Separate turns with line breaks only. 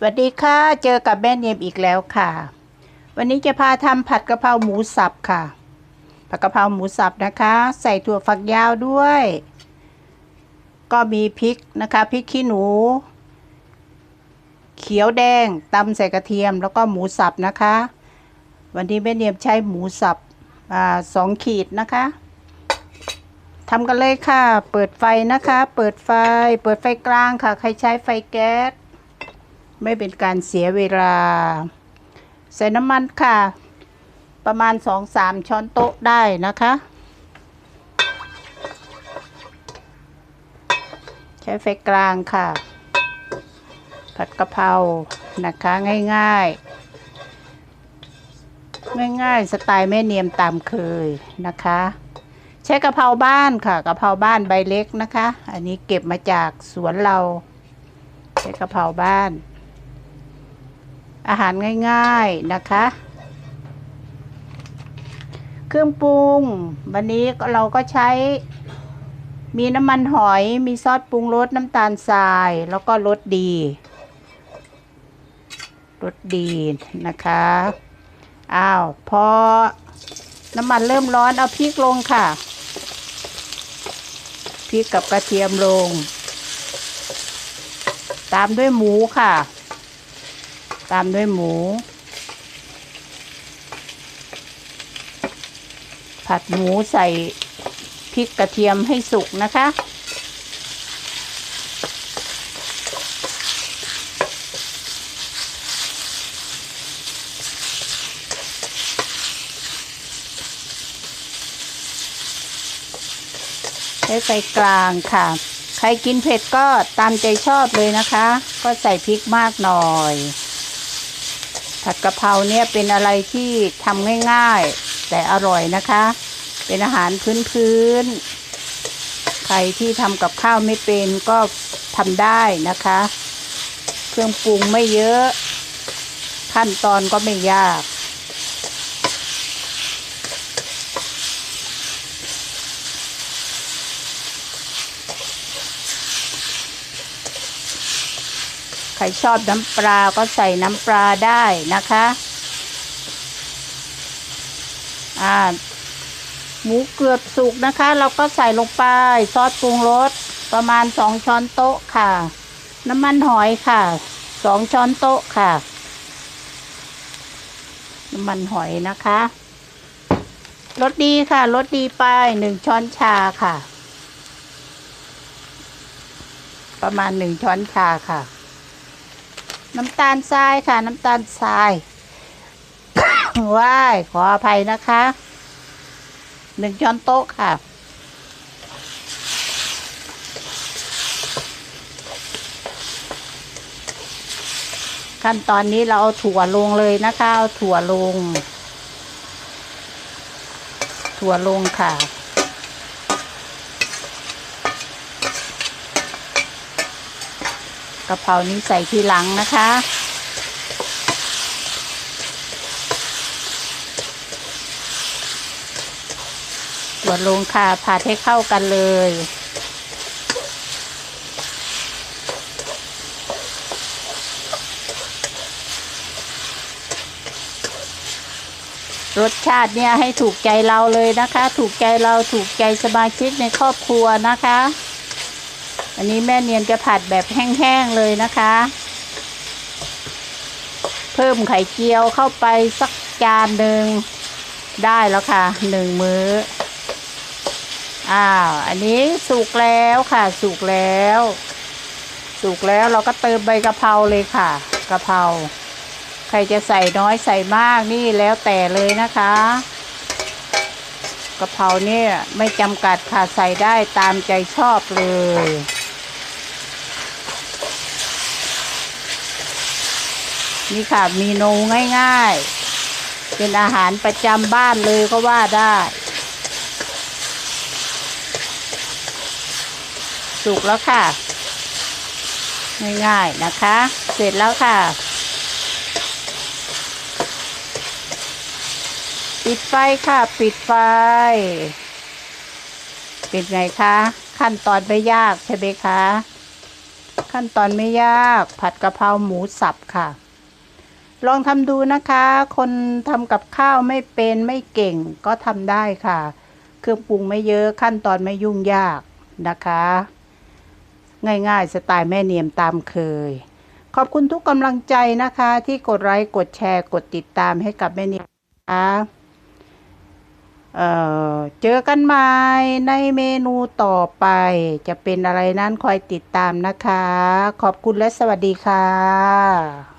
สวัสดีค่ะ เจอกับแม่เนียมอีกแล้วค่ะ วันนี้จะพาทำผัดกะเพราหมูสับค่ะ ผัดกะเพราหมูสับนะคะ ใส่ถั่วฝักยาวด้วย ก็มีพริกนะคะพริกขี้หนู เขียวแดงตำใส่กระเทียมแล้วก็หมูสับนะคะ วันนี้แม่เนียมใช้หมูสับอ่าสองขีดนะคะทำกันเลยค่ะ เปิดไฟนะคะ เปิดไฟ เปิดไฟกลางค่ะ ใครใช้ไฟแก๊ส ไม่เป็นการเสียเวลา ใส่น้ำมันค่ะ ประมาณสองสามช้อนโต๊ะได้นะคะ ใช้ไฟกลางค่ะ ผัดกะเพรานะคะง่ายๆ ง่ายๆ สไตล์แม่เนียมตามเคยนะคะใช้กะเพราบ้านค่ะกะเพราบ้านใบเล็กนะคะ อันนี้เก็บมาจากสวนเราใช้กะเพราบ้าน อาหารง่ายๆนะคะ เครื่องปรุง วันนี้เราก็ใช้ มีน้ำมันหอย มีซอสปรุงรสน้ำตาลทราย แล้วก็รสดีรสดีนะคะ อ้าว พอ น้ำมันเริ่มร้อนเอาพริกลงค่ะ พริกกับกระเทียมลง ตามด้วยหมูค่ะ ตามด้วยหมู ผัดหมูใส่พริกกระเทียมให้สุกนะคะ ใช้ไฟกลางค่ะ ใครกินเผ็ดก็ตามใจชอบเลยนะคะ ก็ใส่พริกมากหน่อย ผัดกะเพราเนี่ยเป็นอะไรที่ทำง่ายๆ แต่อร่อยนะคะ เป็นอาหารพื้นๆ ใครที่ทำกับข้าวไม่เป็นก็ทำได้นะคะ เครื่องปรุงไม่เยอะ ขั้นตอนก็ไม่ยาก ใครชอบน้ำปลาก็ใส่น้ำปลาได้นะคะอ่าหมูเกือบสุกนะคะ เราก็ใส่ลงไปซอสปรุงรสประมาณสองช้อนโต๊ะค่ะ น้ำมันหอยค่ะสองช้อนโต๊ะค่ะ น้ำมันหอยนะคะรสดีค่ะรสดีไปหนึ่งช้อนชาค่ะ ประมาณหนึ่งช้อนชาค่ะ น้ำตาลทรายค่ะ น้ำตาลทราย ว้าย ขออภัยนะคะหนึ่งช้อนโต๊ะค่ะ ขั้นตอนนี้เราเอาถั่วลงเลยนะคะ เอาถั่วลง ถั่วลงค่ะ กะเพรานี้ใส่ทีหลังนะคะถั่วลงค่ะผัดให้เข้ากันเลย รสชาติเนี่ยให้ถูกใจเราเลยนะคะ ถูกใจเราถูกใจสมาชิกในครอบครัวนะคะ อันนี้แม่เนียนจะผัดแบบแห้งๆเลยนะคะ เพิ่มไข่เจียวเข้าไปสักจานหนึ่งได้แล้วค่ะหนึ่งมื้ออ้าวอันนี้สุกแล้วค่ะ สุกแล้ว สุกแล้วเราก็เติมใบกะเพราเลยค่ะกะเพราใครจะใส่น้อยใส่มากนี่แล้วแต่เลยนะคะกะเพราเนี่ยไม่จำกัดค่ะใส่ได้ตามใจชอบเลย นี่ค่ะเมนูง่ายๆ เป็นอาหารประจำบ้านเลยก็ว่าได้ สุกแล้วค่ะ ง่ายๆนะคะ เสร็จแล้วค่ะ ปิดไฟค่ะปิดไฟ เป็นไงคะ ขั้นตอนไม่ยากใช่ไหมคะ ขั้นตอนไม่ยากผัดกะเพราหมูสับค่ะ ลองทำดูนะคะ คนทำกับข้าวไม่เป็นไม่เก่งก็ทำได้ค่ะ เครื่องปรุงไม่เยอะขั้นตอนไม่ยุ่งยากนะคะ ง่ายๆสไตล์แม่เนียมตามเคย ขอบคุณทุกกำลังใจนะคะ ที่กดไลค์กดแชร์กดติดตามให้กับแม่เนียมนะคะเเจอกันใหม่ในเมนูต่อไป จะเป็นอะไรนั้นคอยติดตามนะคะ ขอบคุณและสวัสดีค่ะ